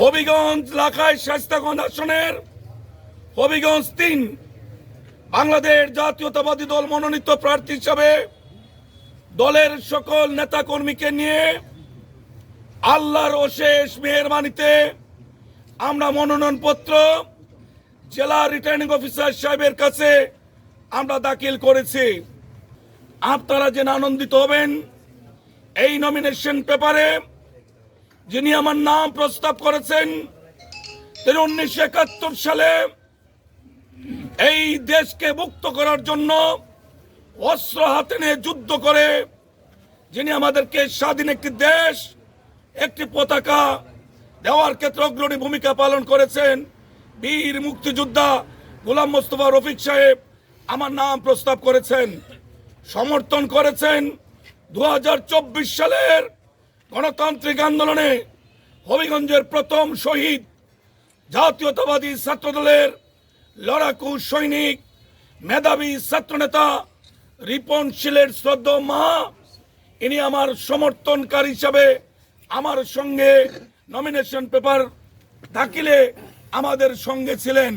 হবিগঞ্জ লাখায় শাস্তাগঞ্জ আসনের হবিগঞ্জ তিন, বাংলাদেশ জাতীয়তাবাদী দল মনোনীত প্রার্থী হিসাবে দলের সকল নেতাকর্মীকে নিয়ে আল্লাহর অশেষ মেহরবানিতে আমরা মনোনয়নপত্র জেলা রিটার্নিং অফিসার সাহেবের কাছে আমরা দাখিল করেছি। আপনারা যেন আনন্দিত হবেন, এই নমিনেশন পেপারে যিনি আমার নাম প্রস্তাব করেছেন, তিনি উনিশশো একাত্তর সালে এই দেশকে মুক্ত করার জন্য অস্ত্র হাতে নিয়ে যুদ্ধ করে, যিনি আমাদেরকে স্বাধীন একটি দেশ, একটি পতাকা দেওয়ার ক্ষেত্রে অগ্রণী ভূমিকা পালন করেছেন, বীর মুক্তিযোদ্ধা গোলাম মোস্তফা রফিক সাহেব আমার নাম প্রস্তাব করেছেন, সমর্থন করেছেন। দু হাজার চব্বিশ সালের গণতান্ত্রিক আন্দোলনে হবিগঞ্জের প্রথম শহীদ জাতীয়তাবাদী ছাত্রদলের লড়াকু সৈনিক, মেধাবী ছাত্রনেতা রিপন শিলের শ্রদ্ধ মা, ইনি আমার সমর্থনকারী হিসাবে আমার সঙ্গে নমিনেশন পেপার দাখিলে আমাদের সঙ্গে ছিলেন।